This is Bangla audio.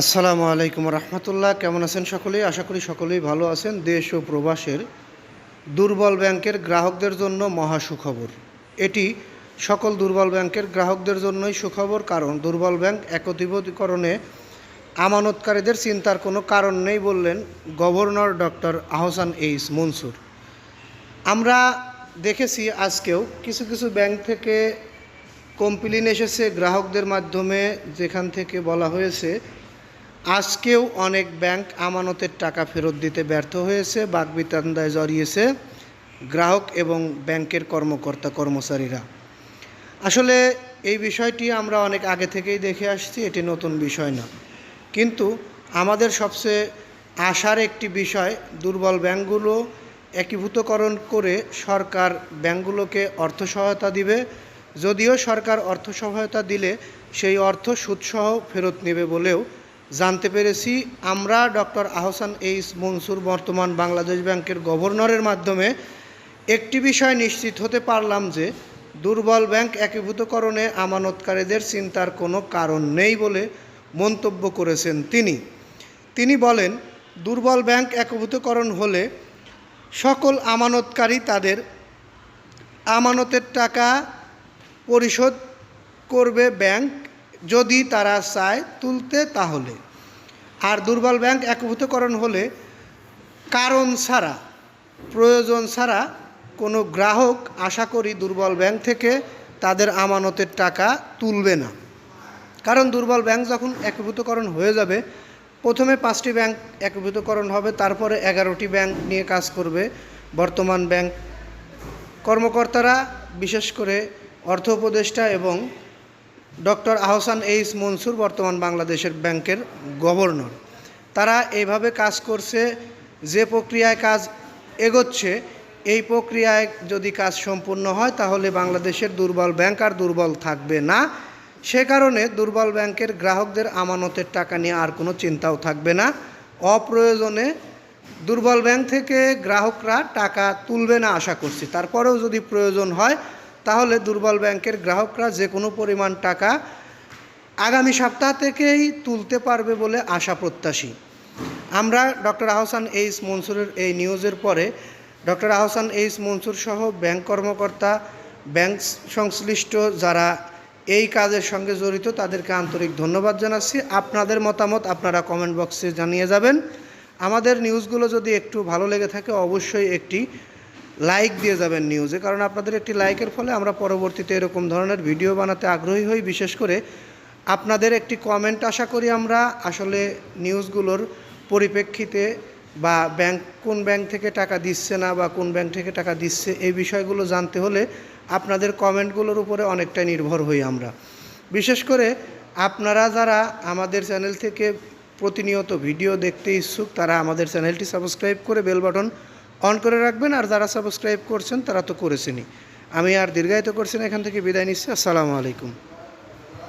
আসসালামু আলাইকুম রহমতুল্লাহ। কেমন আছেন সকলেই? আশা করি সকলেই ভালো আছেন। দেশ ও প্রবাসের দুর্বল ব্যাংকের গ্রাহকদের জন্য মহা সুখবর। এটি সকল দুর্বল ব্যাংকের গ্রাহকদের জন্যই সুখবর, কারণ দুর্বল ব্যাংক একত্রীকরণে আমানতকারীদের চিন্তার কোনো কারণ নেই বললেন governor doctor Ahsan H Mansur. আমরা দেখেছি আজকেও কিছু কিছু ব্যাংক থেকে কমপ্লেন এসেছে। গ্রাহকদের মাধ্যমে যেখান থেকে বলা হয়েছে আজকেও অনেক ব্যাংক আমানতের টাকা ফেরত দিতে ব্যর্থ হয়েছে, বাগবিতান্দায় জড়িয়েছে গ্রাহক এবং ব্যাংকের কর্মকর্তা কর্মচারীরা। আসলে এই বিষয়টি আমরা অনেক আগে থেকেই দেখে আসছি, এটি নতুন বিষয় না। কিন্তু আমাদের সবচেয়ে আশার একটি বিষয়, দুর্বল ব্যাংকগুলো একীভূতকরণ করে সরকার ব্যাংকগুলোকে অর্থ সহায়তা দিবে। যদিও সরকার অর্থ সহায়তা দিলে সেই অর্থ সুদসহ ফেরত নেবে বলেও জানতে পেরেছি, আমরা ডক্টর আহসান এইস মনসুর বর্তমান বাংলাদেশ ব্যাংকের গভর্নরের মাধ্যমে একটি বিষয় নিশ্চিত হতে পারলাম যে, দুর্বল ব্যাংক একীভূতকরণে আমানতকারীদের চিন্তার কোনো কারণ নেই বলে মন্তব্য করেছেন তিনি। তিনি বলেন, দুর্বল ব্যাংক একীভূতকরণ হলে সকল আমানতকারী তাদের আমানতের টাকা পরিশোধ করবে ব্যাংক যদি তারা চায় তুলতে তাহলে। আর দুর্বল ব্যাংক একভূতকরণ হলে কারণ ছাড়া, প্রয়োজন ছাড়া কোনো গ্রাহক, আশা করি দুর্বল ব্যাংক থেকে তাদের আমানতের টাকা তুলবে না। কারণ দুর্বল ব্যাংক যখন একভূতকরণ হয়ে যাবে, প্রথমে পাঁচটি ব্যাংক একভূতকরণ হবে, তারপরে এগারোটি ব্যাংক নিয়ে কাজ করবে বর্তমান ব্যাংক কর্মকর্তারা, বিশেষ করে অর্থ উপদেষ্টা এবং ডক্টর আহসান এইস মনসুর বর্তমান বাংলাদেশের ব্যাংকের গভর্নর। তারা এইভাবে কাজ করছে, যে প্রক্রিয়ায় কাজ এগোচ্ছে, এই প্রক্রিয়ায় যদি কাজ সম্পূর্ণ হয়, তাহলে বাংলাদেশের দুর্বল ব্যাংক আর দুর্বল থাকবে না। সে কারণে দুর্বল ব্যাংকের গ্রাহকদের আমানতের টাকা নিয়ে আর কোনো চিন্তাও থাকবে না। অপ্রয়োজনে দুর্বল ব্যাংক থেকে গ্রাহকরা টাকা তুলবে না, আশা করছি। তারপরেও যদি প্রয়োজন হয় তাহলে দুর্বল ব্যাংকের গ্রাহকরা যে কোনো পরিমাণ টাকা আগামী সপ্তাহ থেকেই তুলতে পারবে বলে আশা প্রত্যাশী। আমরা ডক্টর আহসান এইস মনসুরের এই নিউজের পরে ডক্টর আহসান এইস মনসুর সহ ব্যাংক কর্মকর্তা, ব্যাংক সংশ্লিষ্ট যারা এই কাজের সঙ্গে জড়িত তাদেরকে আন্তরিক ধন্যবাদ জানাচ্ছি। আপনাদের মতামত আপনারা কমেন্ট বক্সে জানিয়ে যাবেন। আমাদের নিউজগুলো যদি একটু ভালো লেগে থাকে অবশ্যই একটি লাইক দিয়ে যাবেন নিউজে কারণ আপনাদের একটি লাইকের ফলে আমরা পরবর্তীতে এরকম ধরনের ভিডিও বানাতে আগ্রহী হই। বিশেষ করে আপনাদের একটি কমেন্ট আশা করি আমরা আসলে নিউজগুলোর পরিপ্রেক্ষিতে বা ব্যাংক কোন ব্যাংক থেকে টাকা দিচ্ছে না বা কোন ব্যাংক থেকে টাকা দিচ্ছে, এই বিষয়গুলো জানতে হলে আপনাদের কমেন্টগুলোর উপরে অনেকটাই নির্ভর হই আমরা। বিশেষ করে আপনারা যারা আমাদের চ্যানেল থেকে প্রতিনিয়ত ভিডিও দেখতে ইচ্ছুক, তারা আমাদের চ্যানেলটি সাবস্ক্রাইব করে বেল বাটন অন করে রাখবেন, আর যারা সাবস্ক্রাইব করছেন তারা তো করেছেনি আমি আর দীর্ঘায়িত করছি না, এখান থেকে বিদায় নিচ্ছি। আসসালামু আলাইকুম।